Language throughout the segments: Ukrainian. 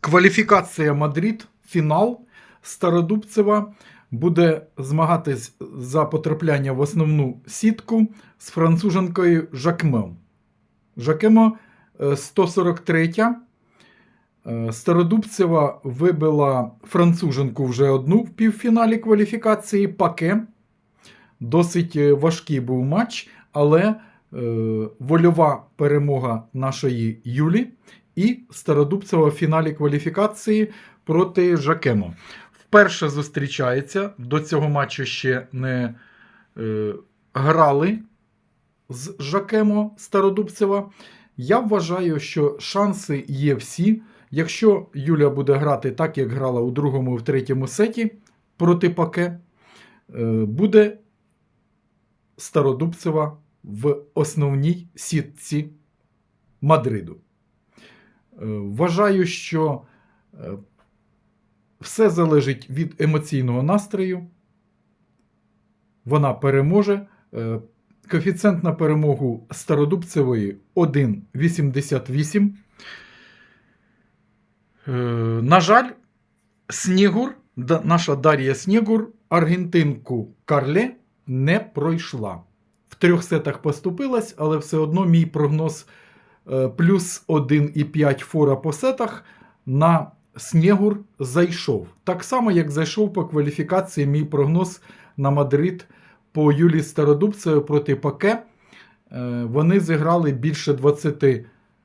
Кваліфікація Мадрид, фінал Стародубцева буде змагатись за потрапляння в основну сітку з француженкою Жакмем. Жакемо е, 143. Е, Стародубцева вибила француженку вже одну в півфіналі кваліфікації Паке. Досить е, важкий був матч, але вольова перемога нашої Юлі і Стародубцева в фіналі кваліфікації проти Жакемо. Вперше зустрічається. До цього матчу ще не е, грали з Жакемо Стародубцева. Я вважаю, що шанси є всі. Якщо Юля буде грати так, як грала у другому і в третьому сеті проти Паке, е, буде Стародубцева в основній сітці Мадриду. Е, Вважаю, що е, все залежить від емоційного настрою. Вона переможе. Е, Коефіцієнт на перемогу Стародубцевої 1,88. Е, На жаль, Снігур, наша Дар'я Снігур, аргентинку Карле не пройшла. В трьох сетах поступилась, але все одно мій прогноз плюс 1,5 фора по сетах на Снігур зайшов. Так само, як зайшов по кваліфікації мій прогноз на Мадрид по Юлії Стародубцевої проти Паке. Е, Вони зіграли більше 20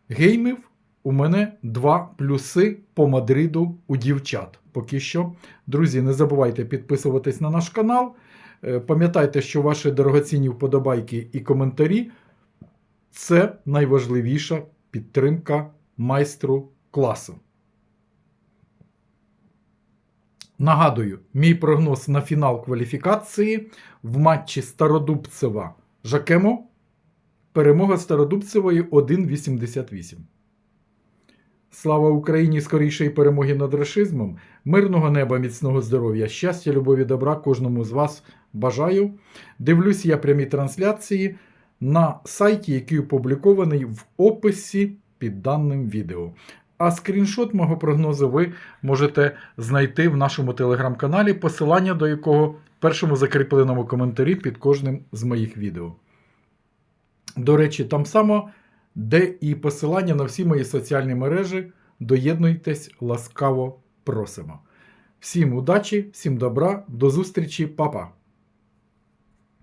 геймів. У мене два плюси по Мадриду у дівчат. Поки що. Друзі, не забувайте підписуватись на наш канал. Е, Пам'ятайте, що ваші дорогоцінні вподобайки і коментарі це найважливіша підтримка майстру класу. Нагадую, мій прогноз на фінал кваліфікації в матчі Стародубцева Жакемо. Перемога Стародубцевої 1,88. Слава Україні! Скорішої перемоги над рашизмом, мирного неба, міцного здоров'я, щастя, любові, добра кожному з вас бажаю. Дивлюсь я прямі трансляції на сайті, який опублікований в описі під даним відео. А скріншот мого прогнозу ви можете знайти в нашому телеграм-каналі, посилання до якого в першому закріпленому коментарі під кожним з моїх відео. До речі, там само, де і посилання на всі мої соціальні мережі. Доєднуйтесь, ласкаво просимо. Всім удачі, всім добра, до зустрічі, па-па!